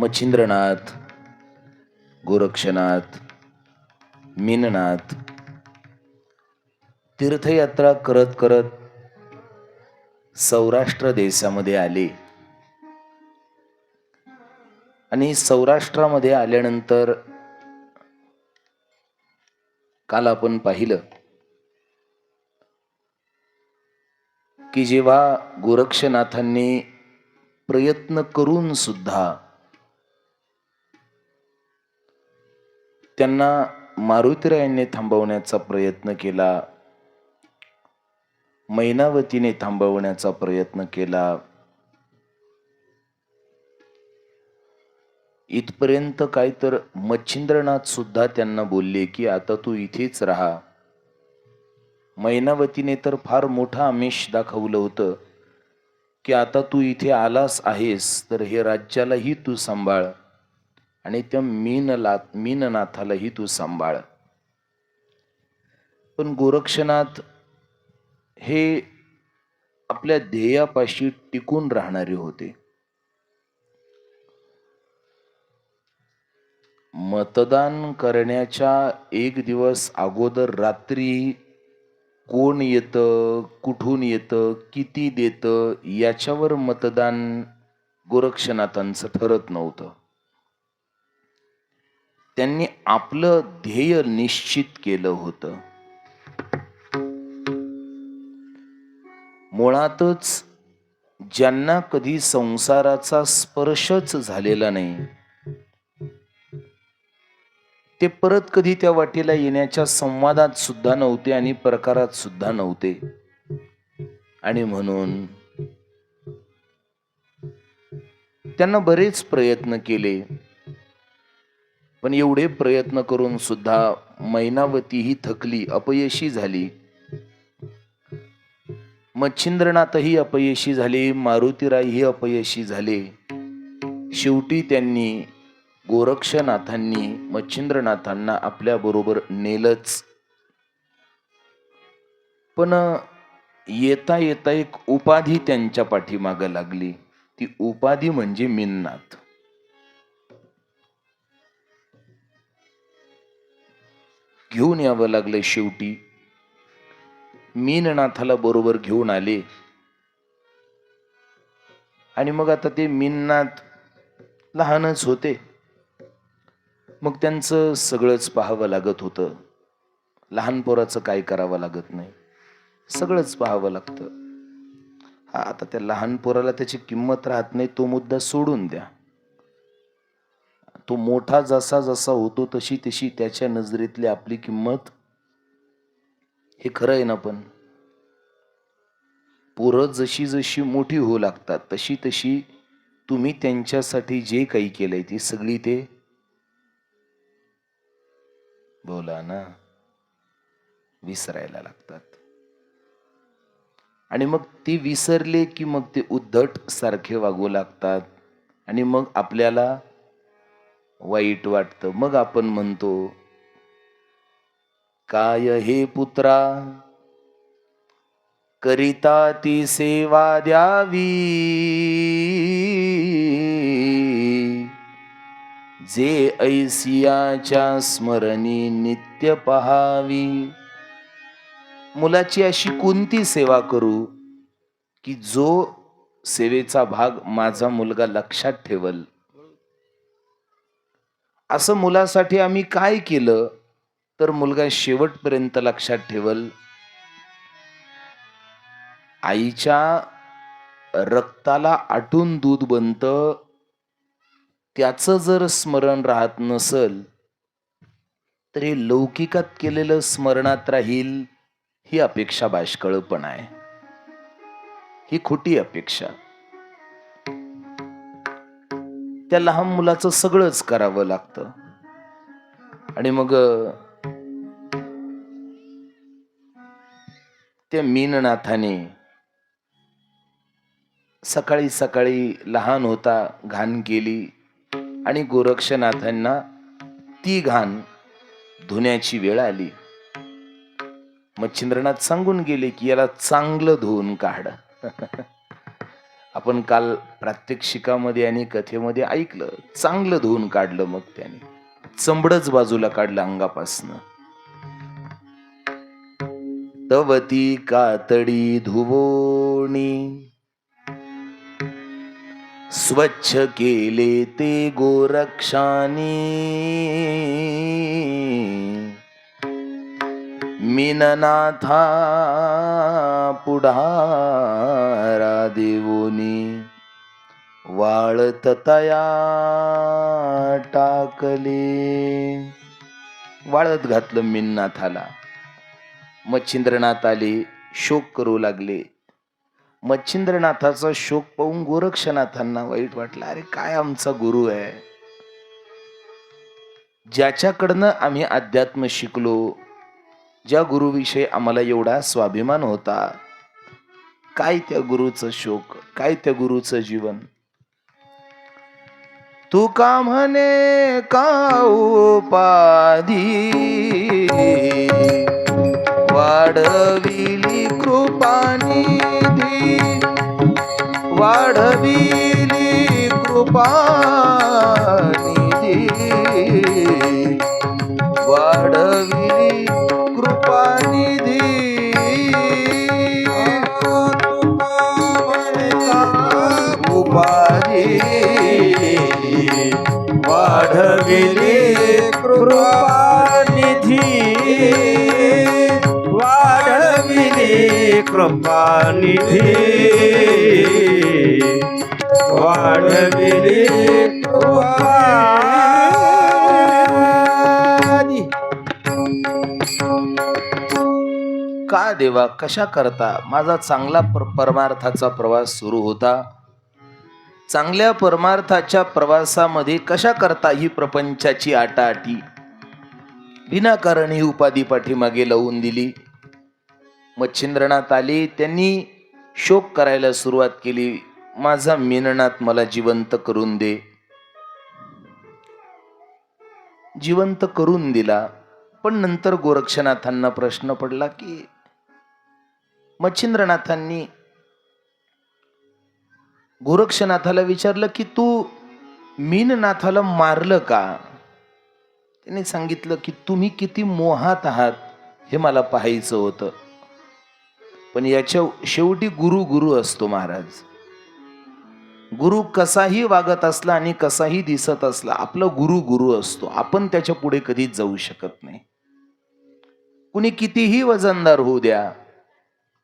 मच्छिंद्रनाथ गोरक्षनाथ मीननाथ तीर्थयात्रा करत करत सौराष्ट्र देशामध्ये आले. आणि सौराष्ट्रामध्ये आल्यानंतर काल आपण पाहिलं की जेव्हा गोरक्षनाथांनी प्रयत्न करून सुद्धा त्यांना मारुतीरायांनी थांबवण्याचा प्रयत्न केला मैनावतीने थांबवण्याचा प्रयत्न केला. इथपर्यंत काय तर मच्छिंद्रनाथ सुद्धा त्यांना बोलले की आता तू इथेच राहा. मैनावतीने तर फार मोठा आमिष दाखवलं होतं की आता तू इथे आलास आहेस तर हे राज्यालाही तू सांभाळ. आणि त्या मीनला मीननाथालाही तू सांभाळ. पण गोरक्षनाथ हे आपल्या ध्येयापाशी टिकून राहणारे होते. मतदान करण्याच्या एक दिवस अगोदर रात्री कोण येतं कुठून येतं किती देतं याच्यावर मतदान गोरक्षनाथांचं ठरत नव्हतं. त्यांनी आपलं ध्येय निश्चित केलं होतं. मुळातच ज्यांना कधी संसाराचा स्पर्शच झालेला नाही ते परत कधी त्या वाटेला येण्याच्या संवादात सुद्धा नव्हते आणि प्रकारात सुद्धा नव्हते. आणि म्हणून त्यांना बरेच प्रयत्न केले. पण एवढे प्रयत्न करून सुद्धा मैनावती ही थकली अपयशी झाली. मच्छिंद्रनाथही अपयशी झाले मारुतीरायही अपयशी झाले. शेवटी त्यांनी गोरक्षनाथांनी मच्छिंद्रनाथांना आपल्या बरोबर नेलच. पण येता येता एक उपाधी त्यांच्या पाठीमागं लागली. ती उपाधी म्हणजे मिननाथ. घेऊन यावं लागलं शेवटी. मीननाथाला बरोबर घेऊन आले. आणि मग आता ते मीननाथ लहानच होते. मग त्यांचं सगळंच पाहावं लागत होतं. लहान पोराचं काय करावं लागत नाही. सगळंच पाहावं लागतं. हा आता त्या लहान पोराला त्याची किंमत राहत नाही तो मुद्दा सोडून द्या. तो मोठा जसा जसा होतो तशी तशी त्याच्या नजरेतली आपली किंमत हे खरं आहे ना पण? पोरं जशी जशी मोठी होऊ लागतात तशी तशी तुम्ही त्यांच्यासाठी जे काही केलंय ती सगळी ते बोला ना विसरायला लागतात. आणि मग ते विसरले की मग ते उद्धट सारखे वागू लागतात. आणि मग आपल्याला वाईट वाटतं. मग आपण म्हणतो काय हे पुत्रा? करिता ती सेवा द्यावी. जे ऐसियाच्या स्मरणी नित्य पहावी. मुलाची अशी कोणती सेवा करू की जो सेवेचा भाग माझा मुलगा लक्षात ठेवल? असं मुलासाठी आम्ही काय केलं? तर मुलगा शेवटपर्यंत लक्षात ठेवल. आईच्या रक्ताला आटून दूध बनतं. त्याचं जर स्मरण राहत नसल तर हे लौकिकात केलेलं स्मरणात राहील ही अपेक्षा बाष्कळपण आहे ही खोटी अपेक्षा. त्या लहान मुलाचं सगळंच करावं लागतं. आणि मग त्या मीननाथाने सकाळी सकाळी लहान होता घाण केली आणि गोरक्षनाथांना ती घाण धुण्याची वेळ आली. मच्छिंद्रनाथ सांगून गेले की याला चांगलं धुवून काढ. आपण काल प्रात्यक्षिकामध्ये आणि कथेमध्ये ऐकलं चांगलं धुवून काढलं मग त्याने. चंबडच बाजूला काढलं अंगापासनं. तवती कातडी धुवोणी. स्वच्छ केले ते गोरक्षानी. मीननाथा पुढारा देवोनी वाळत तया टाकले. वाळत घातलं मीननाथाला. मच्छिंद्रनाथ आले शोक करू लागले. मच्छिंद्रनाथाचा शोक पाहून गोरक्षनाथांना वाईट वाटलं. अरे काय आमचा गुरु आहे? ज्याच्याकडनं आम्ही अध्यात्म शिकलो ज्या गुरुविषयी आम्हाला एवढा स्वाभिमान होता काय त्या गुरुचं शोक काय त्या गुरुचं जीवन? तू का म्हणे का उपाधी? वाढविली कृपानिधी. वाढविली कृपानिधी. वाढविले कृपानिधी. वाढविले कृपानिधी. वाढविले का देवा कशा करता? माझा चांगला पर- परमार्थाचा प्रवास सुरू होता. चांगल्या परमार्थाच्या प्रवासामध्ये कशा करता ही प्रपंचाची आटाआटी? विनाकारण ही उपाधी पाठीमागे लावून दिली. मच्छिंद्रनाथ आले त्यांनी शोक करायला सुरुवात केली. माझा मेननाथ मला जिवंत करून दे. जिवंत करून दिला. पण नंतर गोरक्षनाथांना प्रश्न पडला की मच्छिंद्रनाथांनी गोरक्षनाथाला विचारलं की तू मीननाथाला मारलं का? त्याने सांगितलं की तुम्ही किती मोहात आहात हे मला पाहायचं होतं. पण याच्या शेवटी गुरु गुरु असतो महाराज. गुरु कसाही वागत असला आणि कसाही दिसत असला आपला गुरु गुरु असतो. आपण त्याच्या पुढे कधीच जाऊ शकत नाही. कुणी कितीही वजनदार होऊ द्या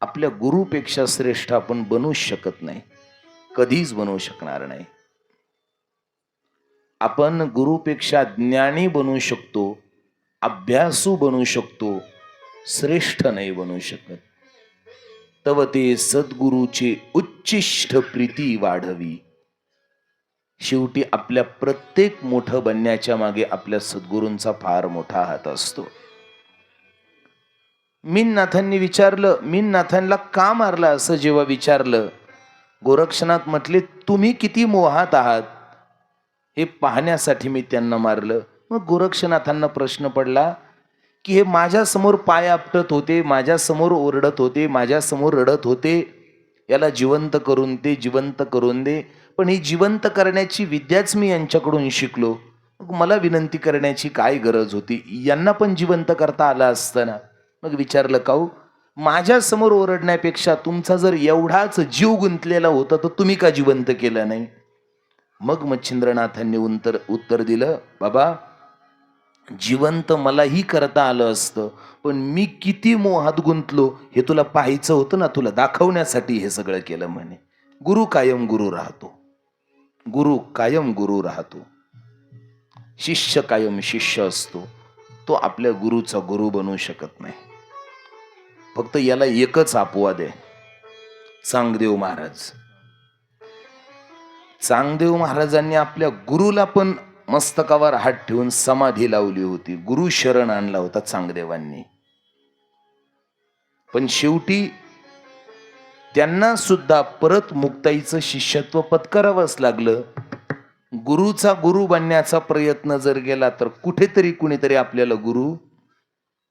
आपल्या गुरुपेक्षा श्रेष्ठ आपण बनूच शकत नाही. कधीच बनवू शकणार नाही. आपण गुरुपेक्षा ज्ञानी बनू शकतो अभ्यासू बनू शकतो श्रेष्ठ नाही बनू शकत. तव ते सद्गुरूची उच्चिष्ट प्रीती वाढवी. शेवटी आपल्या प्रत्येक मोठं बनण्याच्या मागे आपल्या सद्गुरूंचा फार मोठा हात असतो. मीननाथांनी विचारलं मीननाथांना का मारलं असं जेव्हा विचारलं गोरक्षनाथ म्हटले तुम्ही किती मोहात आहात? हे पाहण्यासाठी मी त्यांना मारलं. मग गोरक्षनाथांना प्रश्न पडला की हे माझ्यासमोर पाय आपटत होते माझ्यासमोर ओरडत होते माझ्यासमोर रडत होते. याला जिवंत करून दे जिवंत करून दे. पण ही जिवंत करण्याची विद्याच मी यांच्याकडून शिकलो. मग मला विनंती करण्याची काय गरज होती? यांना पण जिवंत करता आलं असतं ना. मग विचारलं काऊ माझ्यासमोर ओरडण्यापेक्षा तुमचा जर एवढाच जीव गुंतलेला होता तर तुम्ही का जिवंत केलं नाही? मग मच्छिंद्रनाथांनी उत्तर उत्तर दिलं बाबा जिवंत मलाही करता आलं असतं पण मी किती मोहात गुंतलो हे तुला पाहायचं होतं ना तुला दाखवण्यासाठी हे सगळं केलं म्हणे. गुरु कायम गुरु राहतो. गुरु कायम गुरु राहतो. शिष्य कायम शिष्य असतो. तो आपल्या गुरुचा गुरु बनू शकत नाही. फक्त याला एकच अपवाद आहे. चांगदेव महाराज. चांगदेव महाराजांनी आपल्या गुरुला पण मस्तकावर हात ठेवून समाधी लावली होती. गुरु शरण आणला होता चांगदेवांनी. पण शेवटी त्यांना सुद्धा परत मुक्ताईचं शिष्यत्व पत्करावंच लागलं. गुरुचा गुरु बनण्याचा प्रयत्न जर गेला तर कुठेतरी कुणीतरी आपल्याला गुरु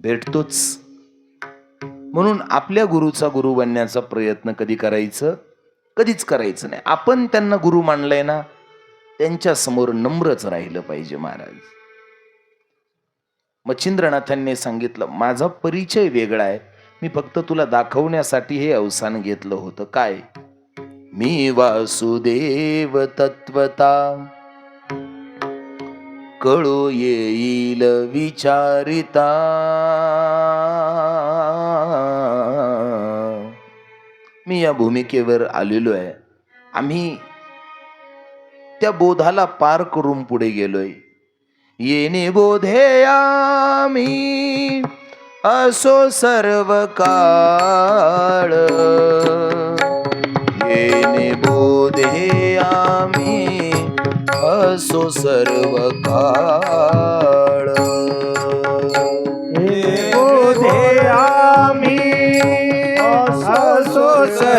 भेटतोच. म्हणून आपल्या गुरुचा गुरु बनण्याचा प्रयत्न कधी करायचं? कधीच करायचं नाही. आपण त्यांना गुरु मानलंय ना त्यांच्यासमोर नम्रच राहिलं पाहिजे महाराज. मच्छिंद्रनाथांनी सांगितलं माझा परिचय वेगळा आहे. मी फक्त तुला दाखवण्यासाठी हे अवसान घेतलं होतं. काय? मी वासुदेव तत्वता. कळू येईल विचारिता. मी या भूमिकेवर आलेलो आहे. आम्ही त्या बोधाला पार करून पुढे गेलोय. येणे बोधेया मी असो सर्व काळ येणे बोधे असो सर्व काळ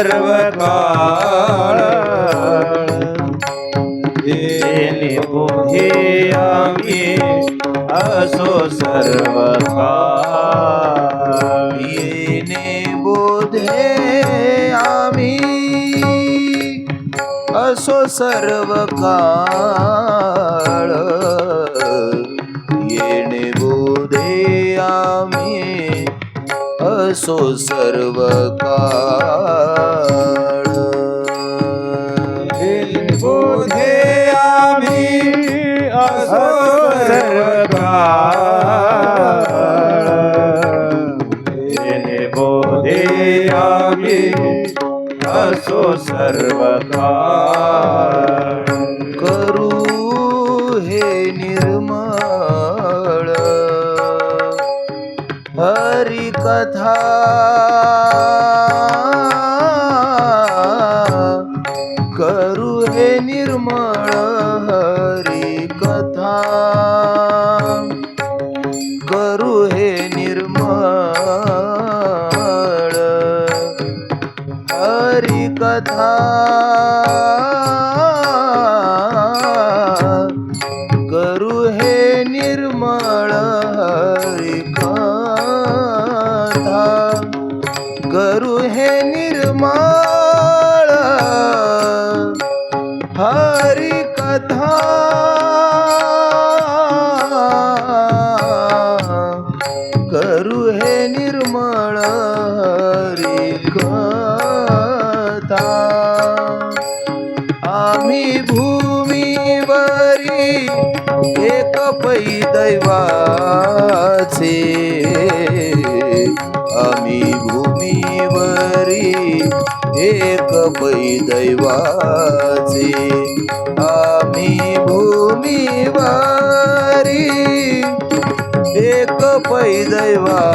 असो सर्व काळ हे बोधे आम्ही असो सर्व काळ येणे बोधे असो सर्व काळ हे बोधे आम्ही असो सर्व काळ हे करू हे निर्मळ हरी कथा दैवाचे. आम्ही भूमीवरी एक पै दैवाचे. आम्ही भूमीवारी एक पै दैवाचे.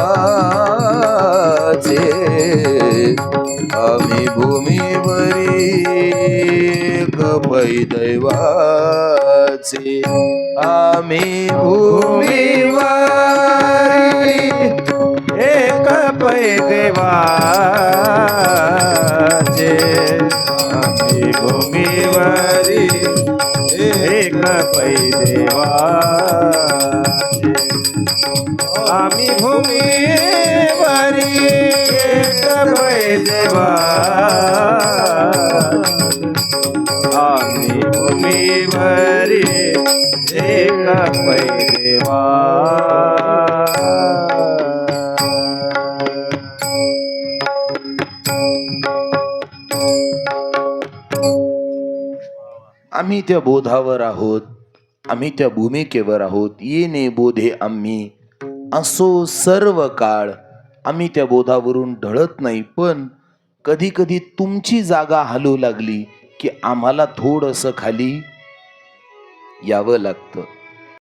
आम्ही भूमीवरी एक पै दैवाचे आम्ही भूमीवरी एक पै देवाचे आम्ही भूमीवरी एक पै देवाचे आम्ही भूमिवारी एक पै देवाचे आम्ही भरे एक पैदेवा आम्ही त्या बोधावर आहोत आम्ही त्या भूमिकेवर आहोत. येणे बोधे आम्ही. असो सर्व काळ आम्ही त्या बोधावरून ढळत नाही पण कधी कधी तुमची जागा हलू लागली. की आम्हाला थोडंसं खाली यावं लागतं.